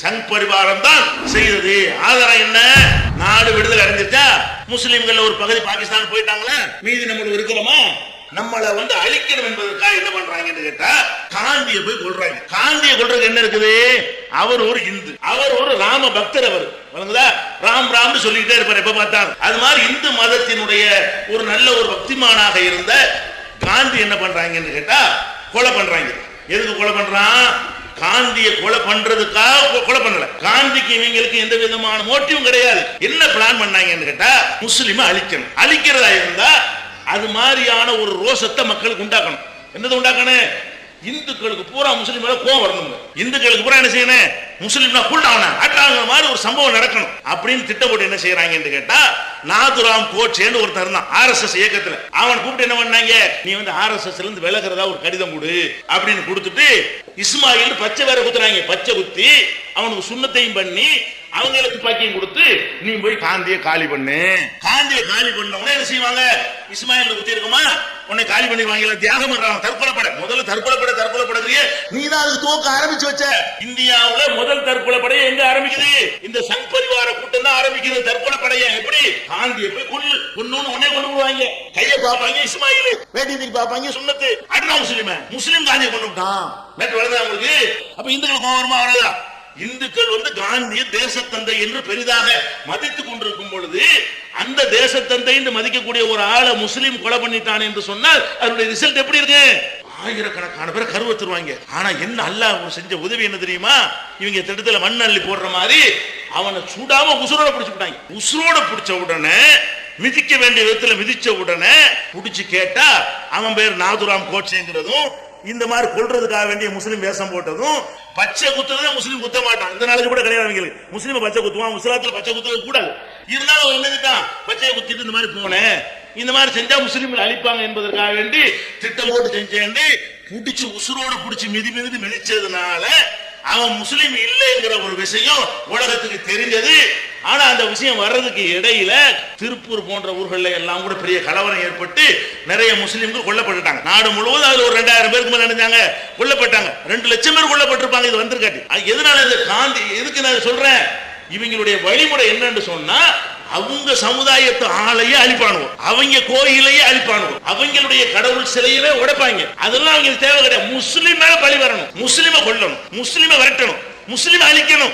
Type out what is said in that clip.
சங் பரிவாரம் தான் செய்தது. ஆதாரம் என்ன? நாடு விடுதலை அடைஞ்சிருச்சா? முஸ்லிம்கள் ஒரு பகுதி பாகிஸ்தான் போயிட்டாங்களா? மீதி நம்மளுக்கு இருக்கிறோமா? நம்மளை வந்து அழிக்கணும் என்பதற்காக என்ன பண்றாங்கன்னு கேட்டா காந்திய போய் கொள்றாங்க காந்திய கொள்றதுக்கு என்ன இருக்குது? அவர் ஒரு இந்து அவர் ஒரு ராம பக்தர் அவர். ராம் ராம்னு சொல்லிக்கிட்டே இருப்பார் எப்ப பார்த்தாரு அது மாதிரி இந்து மதத்தினுடைய ஒரு நல்ல ஒரு பக்திமானாக இருந்த காந்தி என்ன பண்றாங்கன்னு கேட்டா கொலை பண்றாங்க. எதுக்கு கொலை பண்றான்? காந்தியை கொலை பண்றதுக்காக கொலை பண்ணல. காந்திக்கு இவங்களுக்கு எந்த விதமான மோட்டிவும் கிடையாது. என்ன பிளான் பண்ணாங்கன்னு கேட்டா முஸ்லிமை அழிக்கணும். அழிக்கிறதா இருந்தா அது மாதிரியான ஒரு ரோஷத்தை மக்களுக்கு உண்டாக்கணும். என்னது உண்டாக்கணும்? இந்துக்களுக்கு பூரா முஸ்லீம் மேல கோவம் வரணும் இந்துக்களுக்கு பூரா என்ன செய்யணும்? முஸ்லீம்னா கூட்டாவன அட்டாங்கிற மாதிரி ஒரு சம்பவம் நடக்கணும். அப்படின்னு திட்டப்பட்டு என்ன செய்யறாங்கன்னு கேட்டா நாதுராம் கோட்சேன்னு ஒருத்தர் இருந்தான் ஆர்எஸ்எஸ் இயக்கத்துல. அவன் கூப்பிட்டு என்ன பண்ணாங்க? நீ வந்து ஆர்எஸ்எஸ்ல இருந்து விலகிறதா ஒரு கடிதம் கொடு அப்படின்னு கொடுத்துட்டு இஸ்மாயில் பச்சை வேற குத்துறாங்க பச்சை குத்தி அவனுக்கு சுண்ணத்தையும் பண்ணி அவங்களுக்கு பாக்கியம் கொடுத்து நீ போய் காந்தியை காலி பண்ணு. காந்தியை காலி பண்ண உடனே என்ன செய்வாங்க? இஸ்மாயில் குத்தி இருக்குமா? உன்னை காலி பண்ணிடுவாங்க தியாகம் பண்றாங்க தற்கொலை படை முதல்ல தற்கொலை படை தற்கொலை படத்தையே நீ தான் அதுக்கு துவக்க ஆரம்பிச்சு வச்ச. இந்தியாவுல முதல் தற்கொலை படை எங்க ஆரம்பிக்குது? இந்த சங் பரிவார கூட்டம் தான் ஆரம்பிக்கிறது தற்கொலை படைய எப்படி? காந்திய போய் கொல்லு கொன்னு உடனே கொண்டு போவாங்க. கைய பாப்பாங்க இஸ்மாயில். வேட்டி தூக்கி பாப்பாங்க சுண்ணத்து. அட்ரா முஸ்லிம். முஸ்லிம் காந்தியை கொண்டு விட்டான். நேற்று வருதா உங்களுக்கு அப்ப இந்துக்கள் வருமா வராதா? இந்துக்கள் வந்து காந்திய தேசத்தந்தை என்று பெரிதாக மதித்துக் கொண்டிருக்கும் பொழுது அந்த தேசத்தந்தை என்று மதிக்கக்கூடிய ஒரு ஆளை முஸ்லீம் கொலை பண்ணிட்டான் என்று சொன்னால் அதனுடைய ரிசல்ட் எப்படி இருக்கு? ஆயிரக்கணக்கான பேர் கருவத்துருவாங்க ஆனா என்ன அல்லாஹ் செஞ்ச உதவி என்ன தெரியுமா? இவங்க திட்டத்துல மண் அள்ளி போடுற மாதிரி அவனை சுடாம உசுரோட பிடிச்சு விட்டாங்க. உசுரோட பிடிச்ச உடனே மிதிக்க வேண்டிய விதத்துல மிதிச்ச உடனே பிடிச்சு கேட்டா அவன் பேர் நாதுராம் கோட்சேங்கிறதும் இந்த மாதிரி கொள்றதுக்காக வேண்டிய முஸ்லீம் வேஷம் போட்டதும் பச்சை குத்துறதே முஸ்லீம் குத்த மாட்டான். இந்த நாளைக்கு கூட கிடையாது அவங்களுக்கு. முஸ்லீம் பச்சை குத்துவான் முஸ்லாத்துல பச்சை குத்துறது கூடாது. இருந்தாலும் என்னதுதான் பச்சையை குத்திட்டு இந்த மாதிரி போனேன் இந்த மாதிரி செஞ்சா முஸ்லீம்கள் அழிப்பாங்க என்பதற்காக வேண்டி திட்டம் போட்டு செஞ்சேன் பிடிச்சு உசுரோடு பிடிச்சு மிதி மிதி மிதிச்சதுனால அவன் முஸ்லீம் இல்லைங்கிற ஒரு விஷயம் உலகத்துக்கு தெரிஞ்சது. ஆனா அந்த விஷயம் வர்றதுக்கு இடையில திருப்பூர் போன்ற ஊர்கள்ல எல்லாம் கூட பெரிய கலவரம் ஏற்பட்டு நிறைய முஸ்லீம்கள் கொல்லப்பட்டுட்டாங்க. நாடு முழுவதும் அதுல ஒரு ரெண்டாயிரம் பேருக்கு மேல நினைஞ்சாங்க கொல்லப்பட்டாங்க. ரெண்டு லட்சம் பேர் கொல்லப்பட்டிருப்பாங்க. இது வந்திருக்காட்டி. எதனால இது காந்தி எதுக்கு நான் சொல்றேன்? இவங்களுடைய வழிமுறை என்னன்னு சொன்னா அவங்க சமுதாயத்து ஆளையே அழிப்பானுவோம் அவங்க கோயிலையே அழிப்பானுவோம் அவங்களுடைய கடவுள் சிலையவே உடைப்பாங்க. அதெல்லாம் அவங்களுக்கு தேவை கிடையாது. முஸ்லீம் மேல பழி வரணும். முஸ்லீமை கொல்லணும். முஸ்லீமை விரட்டணும். முஸ்லீம் அழிக்கணும்.